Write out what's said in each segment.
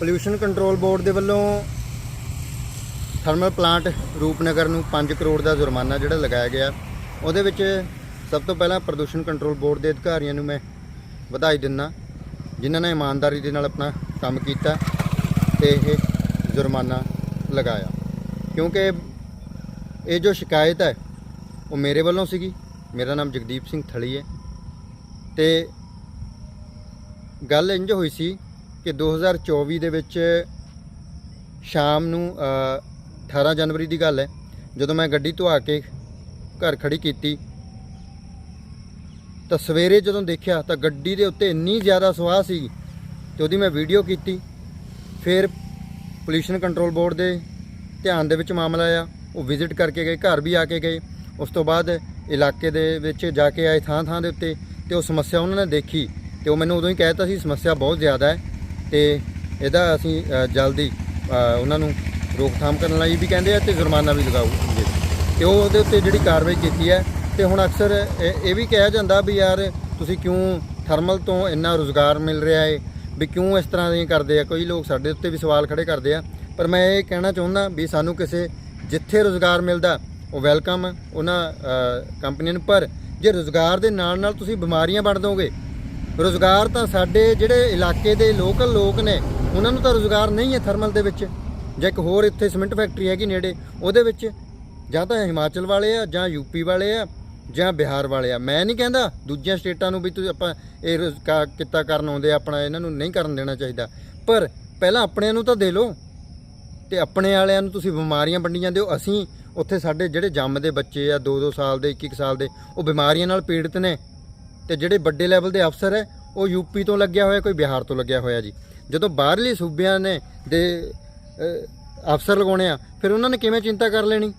Pollution control board ਦੇ ਵੱਲੋਂ thermal plant Rupnagar ਨੂੰ 5 ਕਰੋੜ ਦਾ ਜੁਰਮਾਨਾ ਜਿਹੜਾ ਲਗਾਇਆ ਗਿਆ। ਉਹਦੇ ਵਿੱਚ ਸਭ ਤੋਂ ਪਹਿਲਾਂ ਪ੍ਰਦੂਸ਼ਣ ਕੰਟਰੋਲ ਬੋਰਡ ਦੇ ਅਧਿਕਾਰੀਆਂ ਨੂੰ ਮੈਂ ਵਧਾਈ ਦਿੰਦਾ, ਜਿਨ੍ਹਾਂ ਨੇ ਇਮਾਨਦਾਰੀ ਦੇ ਨਾਲ ਆਪਣਾ ਕੰਮ ਕੀਤਾ ਤੇ ਇਹ ਜੁਰਮਾਨਾ ਲਗਾਇਆ। ਕਿਉਂਕਿ ਇਹ ਜੋ ਸ਼ਿਕਾਇਤ ਹੈ, ਉਹ ਮੇਰੇ ਵੱਲੋਂ ਸੀਗੀ। ਮੇਰਾ ਨਾਮ ਜਗਦੀਪ ਸਿੰਘ ਥਲੀ ਹੈ। ਤੇ ਗੱਲ ਇੰਜ ਹੋਈ ਸੀ ਕਿ 2024 ਦੇ ਵਿੱਚ ਸ਼ਾਮ ਨੂੰ ਅ, 18 ਜਨਵਰੀ ਦੀ ਗੱਲ ਹੈ ਜਦੋਂ ਮੈਂ ਗੱਡੀ ਧੁਆ ਕੇ ਘਰ ਖੜੀ ਕੀਤੀ ਤਾਂ ਸਵੇਰੇ ਜਦੋਂ ਦੇਖਿਆ ਤਾਂ ਗੱਡੀ ਦੇ ਉੱਤੇ ਇੰਨੀ ਜ਼ਿਆਦਾ ਸੁਆਹ ਸੀ ਤੇ ਉਹਦੀ ਮੈਂ ਵੀਡੀਓ ਕੀਤੀ ਫਿਰ ਪੋਲਿਊਸ਼ਨ ਕੰਟਰੋਲ ਬੋਰਡ ਦੇ ਧਿਆਨ ਦੇ ਵਿੱਚ ਮਾਮਲਾ ਆਇਆ ਉਹ ਵਿਜ਼ਿਟ ਕਰਕੇ ਗਏ ਘਰ ਵੀ ਆ ਕੇ ਗਏ ਉਸ ਤੋਂ ਬਾਅਦ ਇਲਾਕੇ ਦੇ ਵਿੱਚ ਜਾ ਕੇ ਆਏ ਥਾਂ ਥਾਂ ਦੇ ਉੱਤੇ ਤੇ ਉਹ ਸਮੱਸਿਆ ਉਹਨਾਂ ਨੇ ਦੇਖੀ ਤੇ ਉਹ ਮੈਨੂੰ ਉਦੋਂ ਹੀ ਕਹਿਤਾ ਸੀ ਸਮੱਸਿਆ ਬਹੁਤ ਜ਼ਿਆਦਾ ਹੈ। ਤੇ ਇਹਦਾ ਅਸੀਂ ਜਲਦੀ ਉਹਨਾਂ ਨੂੰ ਰੋਕਥਾਮ ਕਰਨ ਲਈ ਵੀ ਕਹਿੰਦੇ ਆ ਤੇ ਜੁਰਮਾਨਾ ਵੀ ਲਗਾਉਗੇ ਤੇ ਉਹ ਉਹਦੇ ਉੱਤੇ ਜਿਹੜੀ ਕਾਰਵਾਈ ਕੀਤੀ ਹੈ ਤੇ ਹੁਣ ਅਕਸਰ ਇਹ ਵੀ ਕਿਹਾ ਜਾਂਦਾ ਵੀ ਯਾਰ ਤੁਸੀਂ ਕਿਉਂ ਥਰਮਲ ਤੋਂ ਇੰਨਾ ਰੋਜ਼ਗਾਰ ਮਿਲ ਰਿਹਾ ਏ, ਵੀ ਕਿਉਂ ਇਸ ਤਰ੍ਹਾਂ ਦੀਆਂ ਕਰਦੇ ਆ? ਕਈ ਲੋਕ ਸਾਡੇ ਉੱਤੇ ਵੀ ਸਵਾਲ ਖੜੇ ਕਰਦੇ ਆ। ਪਰ ਮੈਂ ਇਹ ਕਹਿਣਾ ਚਾਹੁੰਦਾ ਵੀ ਸਾਨੂੰ ਕਿਸੇ, ਜਿੱਥੇ ਰੋਜ਼ਗਾਰ ਮਿਲਦਾ, ਉਹ ਵੈਲਕਮ, ਉਹਨਾਂ ਕੰਪਨੀਆਂ ਨੂੰ ਪਰ ਜੇ ਰੋਜ਼ਗਾਰ ਦੇ ਨਾਲ ਨਾਲ ਤੁਸੀਂ ਬਿਮਾਰੀਆਂ ਵੜ ਦੋਗੇ ਰੋਜ਼ਗਾਰ ਤਾਂ ਸਾਡੇ ਜਿਹੜੇ ਇਲਾਕੇ ਦੇ ਲੋਕਲ ਲੋਕ ਨੇ, ਉਹਨਾਂ ਨੂੰ ਤਾਂ ਰੋਜ਼ਗਾਰ ਨਹੀਂ ਹੈ ਥਰਮਲ ਦੇ ਵਿੱਚ। ਜਾਂ ਇੱਕ ਹੋਰ ਇੱਥੇ ਸੀਮੈਂਟ ਫੈਕਟਰੀ ਹੈਗੀ ਨੇੜੇ, ਉਹਦੇ ਵਿੱਚ ਜਾਂ ਤਾਂ ਹਿਮਾਚਲ ਵਾਲੇ ਆ, ਜਾਂ ਯੂਪੀ ਵਾਲੇ ਆ, ਜਾਂ ਬਿਹਾਰ ਵਾਲੇ ਆ। ਮੈਂ ਨਹੀਂ ਕਹਿੰਦਾ ਦੂਜੀਆਂ ਸਟੇਟਾਂ ਨੂੰ ਵੀ ਤੁਸੀਂ ਆਪਾਂ ਇਹ ਰੁਜ਼ਗਾਰ ਕਿੱਤਾ ਕਰਨ ਆਉਂਦੇ ਆਪਣਾ ਇਹਨਾਂ ਨੂੰ ਨਹੀਂ ਕਰਨ ਦੇਣਾ ਚਾਹੀਦਾ। ਪਰ ਪਹਿਲਾਂ ਆਪਣਿਆਂ ਨੂੰ ਤਾਂ ਦੇ ਲਓ। ਤੇ ਆਪਣੇ ਵਾਲਿਆਂ ਨੂੰ ਤੁਸੀਂ ਬਿਮਾਰੀਆਂ ਵੰਡੀ ਜਾਂਦੇ ਹੋ ਅਸੀਂ ਉੱਥੇ ਸਾਡੇ ਜਿਹੜੇ ਜੰਮਦੇ ਬੱਚੇ ਆ 2-2 ਸਾਲ ਦੇ 1-1 ਸਾਲ ਦੇ, ਉਹ ਬਿਮਾਰੀਆਂ ਨਾਲ ਪੀੜਤ ਨੇ। ਤੇ ਜਿਹੜੇ ਵੱਡੇ ਲੈਵਲ ਦੇ ਅਫਸਰ ਹੈ, ਉਹ ਯੂਪੀ ਤੋਂ ਲੱਗਿਆ ਹੋਇਆ, ਕੋਈ ਬਿਹਾਰ ਤੋਂ ਲੱਗਿਆ ਹੋਇਆ ਜੀ। ਜਦੋਂ ਬਾਹਰਲੇ ਸੂਬਿਆਂ ਨੇ ਦੇ ਅਫਸਰ ਲਗਾਉਣੇ ਆ, ਫਿਰ ਉਹਨਾਂ ਨੇ ਕਿਵੇਂ ਚਿੰਤਾ ਕਰ ਲੈਣੀ?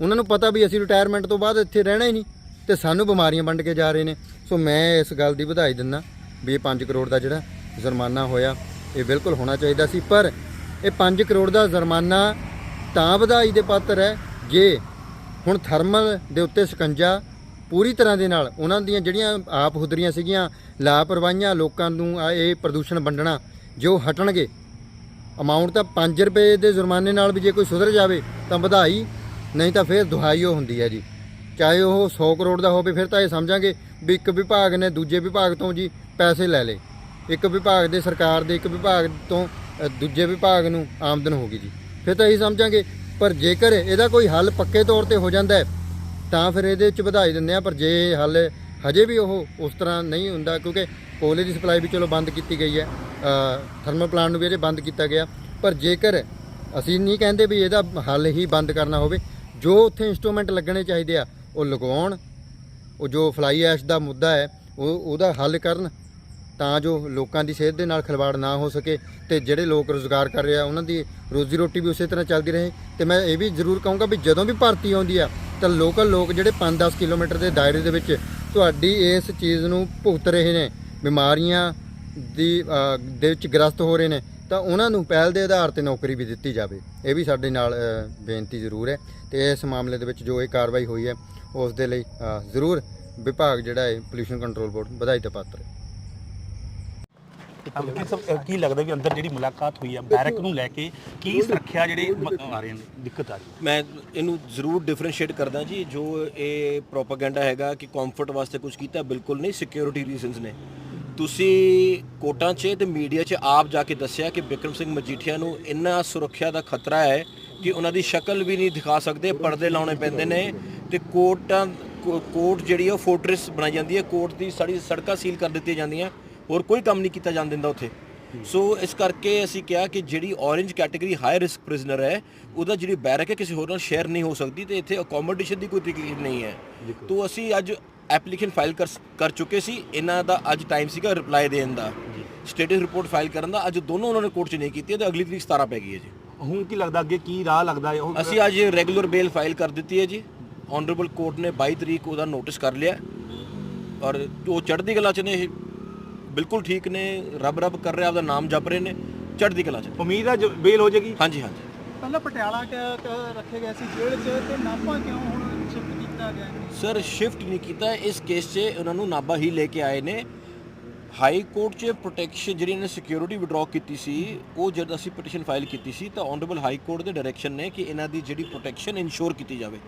ਉਹਨਾਂ ਨੂੰ ਪਤਾ ਵੀ ਅਸੀਂ ਰਿਟਾਇਰਮੈਂਟ ਤੋਂ ਬਾਅਦ ਇੱਥੇ ਰਹਿਣਾ ਹੀ ਨਹੀਂ, ਤੇ ਸਾਨੂੰ ਬਿਮਾਰੀਆਂ ਵੰਡ ਕੇ ਜਾ ਰਹੇ ਨੇ। ਸੋ ਮੈਂ ਇਸ ਗੱਲ ਦੀ ਵਧਾਈ ਦਿੰਦਾ ਵੀ ਇਹ 5 ਕਰੋੜ ਦਾ ਜਿਹੜਾ ਜੁਰਮਾਨਾ ਹੋਇਆ, ਇਹ ਬਿਲਕੁਲ ਹੋਣਾ ਚਾਹੀਦਾ ਸੀ, ਪਰ ਇਹ 5 ਕਰੋੜ ਦਾ ਜੁਰਮਾਨਾ ਤਾਂ ਵਧਾਈ ਦੇ ਪਾਤਰ ਹੈ, ਜੇ ਹੁਣ ਥਰਮਲ ਦੇ ਉੱਤੇ ਸਕੰਜਾ ਪੂਰੀ ਤਰ੍ਹਾਂ ਦੇ ਨਾਲ ਉਹਨਾਂ ਦੀਆਂ ਜਿਹੜੀਆਂ ਆਪ ਹੁਦਰੀਆਂ ਸੀਗੀਆਂ, ਲਾਪਰਵਾਹੀਆਂ ਲੋਕਾਂ ਨੂੰ ਆ ਇਹ ਪ੍ਰਦੂਸ਼ਣ ਵੰਡਣਾ, ਜੋ ਹਟਣਗੇ ਅਮਾਉਂਟ ਤਾਂ 5 ਰੁਪਏ ਦੇ ਜੁਰਮਾਨੇ ਨਾਲ ਵੀ ਜੇ ਕੋਈ ਸੁਧਰ ਜਾਵੇ ਤਾਂ ਵਧਾਈ, ਨਹੀਂ ਤਾਂ ਫਿਰ ਦੁਹਾਈ ਉਹ ਹੁੰਦੀ ਹੈ ਜੀ। ਚਾਹੇ ਉਹ 100 ਕਰੋੜ ਦਾ ਹੋਵੇ, ਫਿਰ ਤਾਂ ਇਹ ਸਮਝਾਂਗੇ ਵੀ ਇੱਕ ਵਿਭਾਗ ਨੇ ਦੂਜੇ ਵਿਭਾਗ ਤੋਂ ਜੀ ਪੈਸੇ ਲੈ ਲਏ। ਇੱਕ ਵਿਭਾਗ ਦੇ ਸਰਕਾਰ ਦੇ ਇੱਕ ਵਿਭਾਗ ਤੋਂ ਦੂਜੇ ਵਿਭਾਗ ਨੂੰ ਆਮਦਨ ਹੋ ਗਈ ਜੀ। ਫਿਰ ਤਾਂ ਇਹੀ ਸਮਝਾਂਗੇ, ਪਰ ਜੇਕਰ ਇਹਦਾ ਕੋਈ ਹੱਲ ਪੱਕੇ ਤੌਰ ਤੇ ਹੋ ਜਾਂਦਾ ਹੈ ਤਾਂ ਫਿਰ ਇਹਦੇ ਵਿੱਚ ਵਧਾਈ ਦਿੰਦੇ ਆ ਪਰ ਜੇ ਇਹ ਹੱਲ ਹਜੇ ਵੀ ਉਹ ਉਸ ਤਰ੍ਹਾਂ ਨਹੀਂ ਹੁੰਦਾ, ਕਿਉਂਕਿ ਕੋਲੇ ਦੀ ਸਪਲਾਈ ਵੀ ਚਲੋ ਬੰਦ ਕੀਤੀ ਗਈ ਹੈ ਥਰਮਲ ਪਲਾਂਟ ਨੂੰ ਵੀ ਅਜੇ ਬੰਦ ਕੀਤਾ ਗਿਆ। ਪਰ ਜੇਕਰ ਅਸੀਂ ਨਹੀਂ ਕਹਿੰਦੇ ਵੀ ਇਹਦਾ ਹੱਲ ਹੀ ਬੰਦ ਕਰਨਾ ਹੋਵੇ, ਜੋ ਉੱਥੇ ਇਨਸਟਰੂਮੈਂਟ ਲੱਗਣੇ ਚਾਹੀਦੇ ਆ, ਉਹ ਲਗਵਾਉਣ ਉਹ ਜੋ ਫਲਾਈ ਐਸ਼ ਦਾ ਮੁੱਦਾ ਹੈ, ਉਹ, ਉਹਦਾ ਹੱਲ ਕਰਨ, ਤਾਂ ਜੋ ਲੋਕਾਂ ਦੀ ਸਿਹਤ ਦੇ ਨਾਲ ਖਿਲਵਾੜ ਨਾ ਹੋ ਸਕੇ ਤੇ ਜਿਹੜੇ ਲੋਕ ਰੋਜ਼ਗਾਰ ਕਰ ਰਹੇ ਆ, ਉਹਨਾਂ ਦੀ ਰੋਜ਼ੀ ਰੋਟੀ ਵੀ ਉਸੇ ਤਰ੍ਹਾਂ ਚੱਲਦੀ ਰਹੇ। ਤੇ ਮੈਂ ਇਹ ਵੀ ਜ਼ਰੂਰ ਕਹੂੰਗਾ ਵੀ ਜਦੋਂ ਵੀ ਭਰਤੀ ਆਉਂਦੀ ਆ ਤਾਂ ਲੋਕਲ ਲੋਕ ਜਿਹੜੇ 5-10 ਕਿਲੋਮੀਟਰ ਦੇ ਦਾਇਰੇ ਦੇ ਵਿੱਚ ਤੁਹਾਡੀ ਇਸ ਚੀਜ਼ ਨੂੰ ਭੁਗਤ ਰਹੇ ਨੇ, ਬਿਮਾਰੀਆਂ ਦੀ ਦੇ ਵਿੱਚ ਗ੍ਰਸਤ ਹੋ ਰਹੇ ਨੇ, ਤਾਂ ਉਹਨਾਂ ਨੂੰ ਪਹਿਲ ਦੇ ਆਧਾਰ ਤੇ ਨੌਕਰੀ ਵੀ ਦਿੱਤੀ ਜਾਵੇ। ਇਹ ਵੀ ਸਾਡੇ ਨਾਲ ਬੇਨਤੀ ਜ਼ਰੂਰ ਹੈ ਤੇ ਇਸ ਮਾਮਲੇ ਦੇ ਵਿੱਚ ਜੋ ਇਹ ਕਾਰਵਾਈ ਹੋਈ ਹੈ, ਉਸ ਦੇ ਲਈ ਜ਼ਰੂਰ ਵਿਭਾਗ ਜਿਹੜਾ ਹੈ ਪੋਲਿਊਸ਼ਨ ਕੰਟਰੋਲ ਬੋਰਡ ਵਧਾਈ ਦਾ ਪਾਤਰ ਹੈ। ਕੀ ਸਭ ਕੀ ਲੱਗਦਾ ਵੀ ਅੰਦਰ ਜਿਹੜੀ ਮੁਲਾਕਾਤ ਹੋਈ ਹੈ ਬੈਰਕ ਨੂੰ ਲੈ ਕੇ ਕੀ ਸੁਰੱਖਿਆ ਜਿਹੜੇ ਮ- ਆ ਰਹੇ ਨੇ, ਦਿੱਕਤ ਆ ਰਹੀ ਹੈ? ਮੈਂ ਇਹਨੂੰ ਜ਼ਰੂਰ ਡਿਫਰੈਂਸ਼ੀਏਟ ਕਰਦਾ ਜੀ, ਜੋ ਇਹ ਪ੍ਰੋਪਾਗੈਂਡਾ ਹੈਗਾ ਕਿ ਕੰਫਰਟ ਵਾਸਤੇ ਕੁਝ ਕੀਤਾ, ਬਿਲਕੁਲ ਨਹੀਂ ਸਿਕਿਉਰਿਟੀ ਰੀਜ਼ਨਸ ਨੇ। ਤੁਸੀਂ ਕੋਟਾਂ 'ਚ ਤੇ ਮੀਡੀਆ 'ਚ ਆਪ ਜਾ ਕੇ ਦੱਸਿਆ ਕਿ ਬਿਕਰਮ ਸਿੰਘ ਮਜੀਠੀਆ ਨੂੰ ਇੰਨਾ ਸੁਰੱਖਿਆ ਦਾ ਖਤਰਾ ਹੈ ਕਿ ਉਹਨਾਂ ਦੀ ਸ਼ਕਲ ਵੀ ਨਹੀਂ ਦਿਖਾ ਸਕਦੇ, ਪਰਦੇ ਲਾਉਣੇ ਪੈਂਦੇ ਨੇ ਤੇ ਕੋਟਾਂ ਕੋ- ਕੋਰਟ ਜਿਹੜੀ ਹੈ ਫੋਰਟ੍ਰੈਸ ਬਣਾਈ ਜਾਂਦੀ ਹੈ। ਕੋਰਟ ਦੀ ਸਾਰੀ ਸੜਕਾਂ ਸੀਲ ਕਰ ਦਿੱਤੀਆਂ ਜਾਂਦੀਆਂ। ਹੋਰ ਕੋਈ ਕੰਮ ਨਹੀਂ ਕੀਤਾ ਜਾਣ ਦਿੰਦਾ ਉੱਥੇ। ਸੋ ਇਸ ਕਰਕੇ ਅਸੀਂ ਕਿਹਾ ਕਿ ਜਿਹੜੀ orange category high risk prisoner ਹੈ ਉਹਦਾ ਜਿਹੜੀ ਬੈਰਕ ਹੈ ਕਿਸੇ ਹੋਰ ਨਾਲ ਸ਼ੇਅਰ ਨਹੀਂ ਹੋ ਸਕਦੀ ਤੇ ਇੱਥੇ ਅਕੋਮੋਡੇਸ਼ਨ ਦੀ ਕੋਈ ਤਕਲੀਫ ਨਹੀਂ ਹੈ। ਤੋਂ ਅਸੀਂ ਅੱਜ ਐਪਲੀਕੇਸ਼ਨ ਫਾਈਲ ਕਰ ਚੁੱਕੇ ਸੀ। ਇਹਨਾਂ ਦਾ ਅੱਜ ਟਾਈਮ ਸੀਗਾ ਰਿਪਲਾਈ ਦੇਣ ਦਾ। ਸਟੇਟਸ ਰਿਪੋਰਟ ਫਾਈਲ ਕਰਨ ਦਾ। ਅੱਜ ਦੋਨੋਂ ਉਹਨਾਂ ਨੇ ਕੋਰਟ 'ਚ ਨਹੀਂ ਕੀਤੀ ਤੇ ਅਗਲੀ ਤਰੀਕ 17 ਪੈ ਗਈ ਹੈ ਜੀ। ਹੁਣ ਕੀ ਲੱਗਦਾ ਅੱਗੇ ਕੀ ਰਾਹ ਲੱਗਦਾ ਹੈ? ਅਸੀਂ ਅੱਜ ਰੈਗੂਲਰ ਬੇਲ ਫਾਈਲ ਕਰ ਦਿੱਤੀ ਹੈ ਜੀ। ਆਨਰੇਬਲ ਕੋਰਟ ਨੇ 22 ਤਰੀਕ ਉਹਦਾ ਨੋਟਿਸ ਕਰ ਲਿਆ। ਔਰ ਉਹ ਚੜ੍ਹਦੀ ਕਲਾ 'ਚ ਨੇ ਬਿਲਕੁਲ ਠੀਕ ਨੇ ਰੱਬ ਰੱਬ ਕਰ ਰਿਹਾ ਆਪਦਾ ਨਾਮ ਜਪ ਰਹੇ ਨੇ ਚੜ੍ਹਦੀ ਕਲਾ 'ਚ ਨੇ। ਉਮੀਦ ਹੈ ਜੋ ਬੇਲ ਹੋ ਜਾਏਗੀ ਹਾਂਜੀ ਹਾਂਜੀ ਪਹਿਲਾਂ ਪਟਿਆਲਾ ਕ- ਕ- ਰੱਖੇ ਗਏ ਸੀ ਜੇਲ੍ਹ 'ਚ ਤੇ ਨਾਭਾ ਕਿਉਂ ਹੁਣ ਸ਼ਿਫਟ ਕੀਤਾ ਗਿਆ ਹੈ? ਸਰ ਸ਼ਿਫਟ ਨਹੀਂ ਕੀਤਾ ਇਸ ਕੇਸ 'ਚ ਉਹਨਾਂ ਨੂੰ ਨਾਭਾ ਹੀ ਲੈ ਕੇ ਆਏ ਨੇ ਹਾਈ ਕੋਰਟ 'ਚ ਪ੍ਰੋਟੈਕਸ਼ਨ ਜਿਹੜੀ ਇਹਨੇ ਸਿਕਿਉਰਿਟੀ ਵਿਡਰਾਅ ਕੀਤੀ ਸੀ ਉਹ ਜਦ ਅਸੀਂ ਪਟੀਸ਼ਨ ਫਾਈਲ ਕੀਤੀ ਸੀ ਤਾਂ ਆਨਰੇਬਲ ਹਾਈ ਕੋਰਟ ਦੇ ਡਾਇਰੈਕਸ਼ਨ ਨੇ ਕਿ ਇਹਨਾਂ ਦੀ ਜਿਹੜੀ ਪ੍ਰੋਟੈਕਸ਼ਨ ਇਨਸ਼ੋਰ ਕੀਤੀ ਜਾਵੇ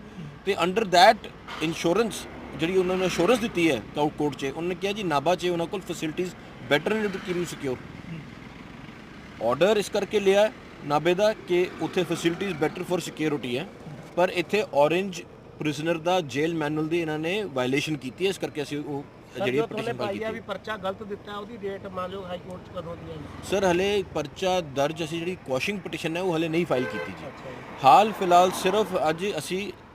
ਤੇ ਅੰਡਰ ਥੈਟ ਇੰਸ਼ੋਰੈਂਸ ਜਿਹੜੀ ਉਹਨਾਂ ਨੇ ਇੰਸ਼ੋਰੈਂਸ ਦਿੱਤੀ ਹੈ ਕੋਰਟ 'ਚ ਉਹਨਾਂ ਨੇ ਕਿਹਾ ਜੀ ਨਾਭਾ 'ਚ ਉਹਨਾਂ ਕੋਲ ਫੈਸਿਲਿਟੀਆਂ ਬੈਟਰ ਨੇ to keep you secure order ਇਸ ਕਰਕੇ ਲਿਆ ਨਾਭੇ ਦਾ ਕਿ ਉੱਥੇ ਫੈਸਿਲਿਟੀਆਂ ਬੈਟਰ ਫॉर ਸਿਕਿਉਰਿਟੀ ਹੈ। ਪਰ ਇੱਥੇ orange ਪ੍ਰਿਜ਼ਨਰ ਦਾ ਜੇਲ ਮੈਨੂਅਲ ਦੀ ਇਹਨਾਂ ਨੇ ਵਾਇਲੇਸ਼ਨ ਕੀਤੀ ਹੈ ਇਸ ਕਰਕੇ ਅਸੀਂ ਉਹ ਜਿਹੜੀ ਪਟੀਸ਼ਨ ਫਾਈਲ ਕੀਤੀ ਵੀ ਪਰਚਾ ਗਲਤ ਦਿੱਤਾ ਉਹਦੀ ਡੇਟ ਮੰਨ ਲਓ ਹਾਈ ਕੋਰਟ ਚ ਕਦੋਂ ਦੀ ਹੈ ਸਰ ਹਲੇ ਪਰਚਾ ਦਰਜ ਅਸੀਂ ਜਿਹੜੀ ਕੁਐਸ਼ਿੰਗ ਪਟੀਸ਼ਨ ਹੈ ਉਹ ਹਲੇ ਨਹੀਂ ਫਾਈਲ ਕੀਤੀ ਜੀ। ਹਾਲ ਫਿਲਹਾਲ ਸਿਰਫ ਅੱਜ ਅਸੀਂ